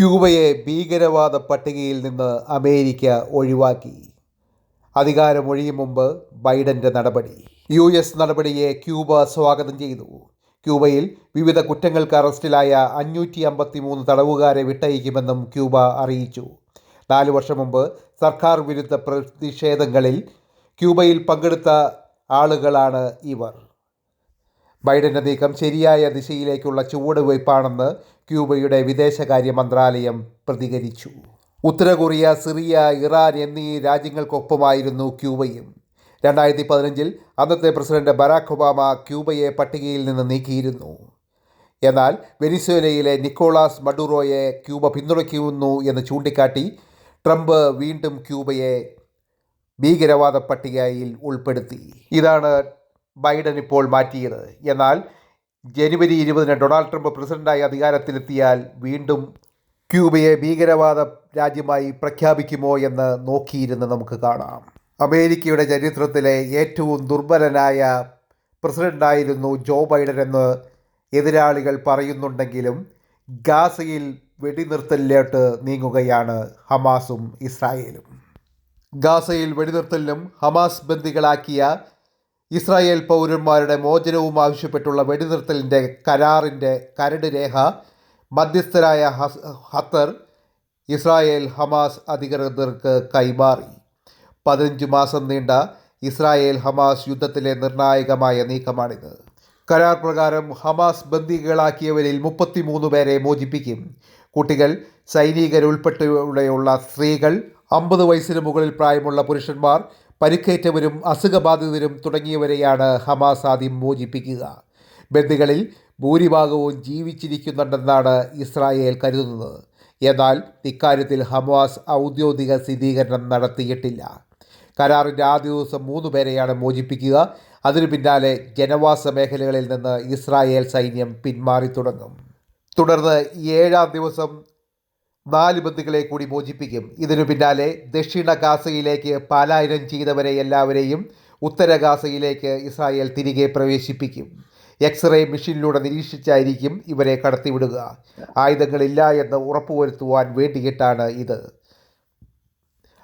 ക്യൂബയെ ഭീകരവാദ പട്ടികയിൽ നിന്ന് അമേരിക്ക ഒഴിവാക്കി. അധികാരമൊഴിയും മുമ്പ് ബൈഡന്റെ നടപടി. യു എസ് നടപടിയെ ക്യൂബ സ്വാഗതം ചെയ്തു. ക്യൂബയിൽ വിവിധ കുറ്റങ്ങൾക്ക് അറസ്റ്റിലായ അഞ്ഞൂറ്റി അമ്പത്തി മൂന്ന് തടവുകാരെ വിട്ടയക്കുമെന്നും ക്യൂബ അറിയിച്ചു. നാല് വർഷം മുമ്പ് സർക്കാർ വിരുദ്ധ പ്രതിഷേധങ്ങളിൽ ക്യൂബയിൽ പങ്കെടുത്ത ആളുകളാണ് ഇവർ. ബൈഡന്റെ നീക്കം ശരിയായ ദിശയിലേക്കുള്ള ചുവടുവയ്പ്പാണെന്ന് ക്യൂബയുടെ വിദേശകാര്യ മന്ത്രാലയം പ്രതികരിച്ചു. ഉത്തര കൊറിയ സിറിയ ഇറാൻ എന്നീ രാജ്യങ്ങൾക്കൊപ്പമായിരുന്നു ക്യൂബയും. രണ്ടായിരത്തി പതിനഞ്ചിൽ അന്നത്തെ പ്രസിഡന്റ് ബരാക് ഒബാമ ക്യൂബയെ പട്ടികയിൽ നിന്ന് നീക്കിയിരുന്നു. എന്നാൽ വെനിസ്വേലയിലെ നിക്കോളാസ് മഡുറോയെ ക്യൂബ പിന്തുണയ്ക്കുന്നു എന്ന് ചൂണ്ടിക്കാട്ടി ട്രംപ് വീണ്ടും ക്യൂബയെ ഭീകരവാദ പട്ടികയിൽ ഉൾപ്പെടുത്തി. ഇതാണ് ബൈഡൻ ഇപ്പോൾ മാറ്റിയത്. എന്നാൽ ജനുവരി ഇരുപതിന് ഡൊണാൾഡ് ട്രംപ് പ്രസിഡന്റായി അധികാരത്തിലെത്തിയാൽ വീണ്ടും ക്യൂബയെ ഭീകരവാദ രാജ്യമായി പ്രഖ്യാപിക്കുമോ എന്ന് നോക്കിയിരുന്ന് നമുക്ക് കാണാം. അമേരിക്കയുടെ ചരിത്രത്തിലെ ഏറ്റവും ദുർബലനായ പ്രസിഡന്റായിരുന്നു ജോ ബൈഡൻ എന്ന് എതിരാളികൾ പറയുന്നുണ്ടെങ്കിലും ഗാസയിൽ വെടിനിർത്തലിലോട്ട് നീങ്ങുകയാണ് ഹമാസും ഇസ്രായേലും. ഗാസയിൽ വെടിനിർത്തലിനും ഹമാസ് ബന്ദികളാക്കിയ ഇസ്രായേൽ പൗരന്മാരുടെ മോചനവും ആവശ്യപ്പെട്ടുള്ള വെടിനിർത്തലിന്റെ കരാറിന്റെ കരട് രേഖ മധ്യസ്ഥരായ ഹത്തർ ഇസ്രായേൽ ഹമാസ് അധികൃതർക്ക് കൈമാറി. പതിനഞ്ച് മാസം നീണ്ട ഇസ്രായേൽ ഹമാസ് യുദ്ധത്തിലെ നിർണായകമായ നീക്കമാണിത്. കരാർ പ്രകാരം ഹമാസ് ബന്ദികളാക്കിയവരിൽ മുപ്പത്തിമൂന്ന് പേരെ മോചിപ്പിക്കും. കുട്ടികൾ സൈനികരുൾപ്പെടെയുള്ള സ്ത്രീകൾ അമ്പത് വയസ്സിന് മുകളിൽ പ്രായമുള്ള പുരുഷന്മാർ പരിക്കേറ്റവരും അസുഖബാധിതരും തുടങ്ങിയവരെയാണ് ഹമാസ് ആദ്യം മോചിപ്പിക്കുക. ബന്ദികളിൽ ഭൂരിഭാഗവും ജീവിച്ചിരിക്കുന്നുണ്ടെന്നാണ് ഇസ്രായേൽ കരുതുന്നത്. എന്നാൽ ഇക്കാര്യത്തിൽ ഹമാസ് ഔദ്യോഗിക സ്ഥിരീകരണം നടത്തിയിട്ടില്ല. കരാറിന്റെ ആദ്യ ദിവസം മൂന്ന് പേരെയാണ് മോചിപ്പിക്കുക. അതിനു പിന്നാലെ ജനവാസ മേഖലകളിൽ നിന്ന് ഇസ്രായേൽ സൈന്യം പിന്മാറി തുടങ്ങും. തുടർന്ന് ഏഴാം ദിവസം നാല് ബന്ധുക്കളെ കൂടി മോചിപ്പിക്കും. ഇതിനു പിന്നാലെ ദക്ഷിണ ഗാസയിലേക്ക് പാലായനം ചെയ്തവരെ എല്ലാവരെയും ഉത്തര ഗാസയിലേക്ക് ഇസ്രായേൽ തിരികെ പ്രവേശിപ്പിക്കും. എക്സ്റേ മെഷീനിലൂടെ നിരീക്ഷിച്ചായിരിക്കും ഇവരെ കടത്തിവിടുക. ആയുധങ്ങളില്ല എന്ന് ഉറപ്പുവരുത്തുവാൻ വേണ്ടിയിട്ടാണ് ഇത്.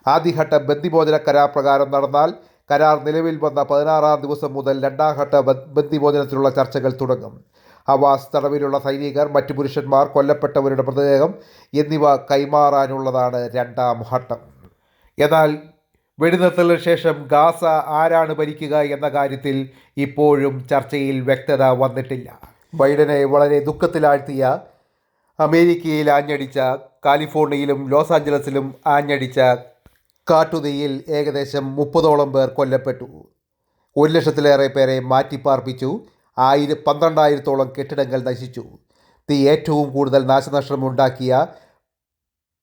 ആദ്യഘട്ട ബന്ദിമോചന കരാർ പ്രകാരം നടന്നാൽ കരാർ നിലവിൽ വന്ന പതിനാറാം ദിവസം മുതൽ രണ്ടാം ഘട്ട ബന്ദിമോചനത്തിലുള്ള ചർച്ചകൾ തുടങ്ങും. ഹവാസ് തടവിലുള്ള സൈനികർ മറ്റ് പുരുഷന്മാർ കൊല്ലപ്പെട്ടവരുടെ മൃതദേഹം എന്നിവ കൈമാറാനുള്ളതാണ് രണ്ടാം ഘട്ടം. എന്നാൽ വെടിനിർത്തലിന് ശേഷം ഗാസ ആരാണ് ഭരിക്കുക എന്ന കാര്യത്തിൽ ഇപ്പോഴും ചർച്ചയിൽ വ്യക്തത വന്നിട്ടില്ല. ബൈഡനെ വളരെ ദുഃഖത്തിലാഴ്ത്തിയ അമേരിക്കയിൽ ആഞ്ഞടിച്ച കാലിഫോർണിയയിലും ലോസ് ആഞ്ചലസിലും ആഞ്ഞടിച്ച കാട്ടുതീയിൽ ഏകദേശം മുപ്പതോളം പേർ കൊല്ലപ്പെട്ടു. ഒരു ലക്ഷത്തിലേറെ പേരെ മാറ്റിപ്പാർപ്പിച്ചു. ആയിരം പന്ത്രണ്ടായിരത്തോളം കെട്ടിടങ്ങൾ നശിച്ചു. തീ ഏറ്റവും കൂടുതൽ നാശനഷ്ടമുണ്ടാക്കിയ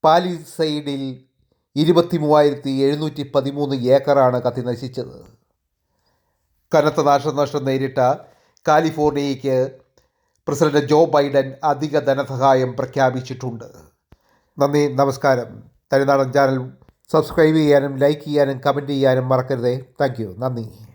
പാലിസൈഡിൽ ഇരുപത്തി മൂവായിരത്തി എഴുന്നൂറ്റി പതിമൂന്ന് ഏക്കറാണ് കത്തി നശിച്ചത്. കനത്ത നാശനഷ്ടം നേരിട്ട കാലിഫോർണിയയ്ക്ക് പ്രസിഡന്റ് ജോ ബൈഡൻ അധിക ധനസഹായം പ്രഖ്യാപിച്ചിട്ടുണ്ട്. നന്ദി നമസ്കാരം. തനിനാടൻ ചാനൽ സബ്സ്ക്രൈബ് ചെയ്യാനും ലൈക്ക് ചെയ്യാനും കമന്റ് ചെയ്യാനും മറക്കരുതേ. താങ്ക് നന്ദി.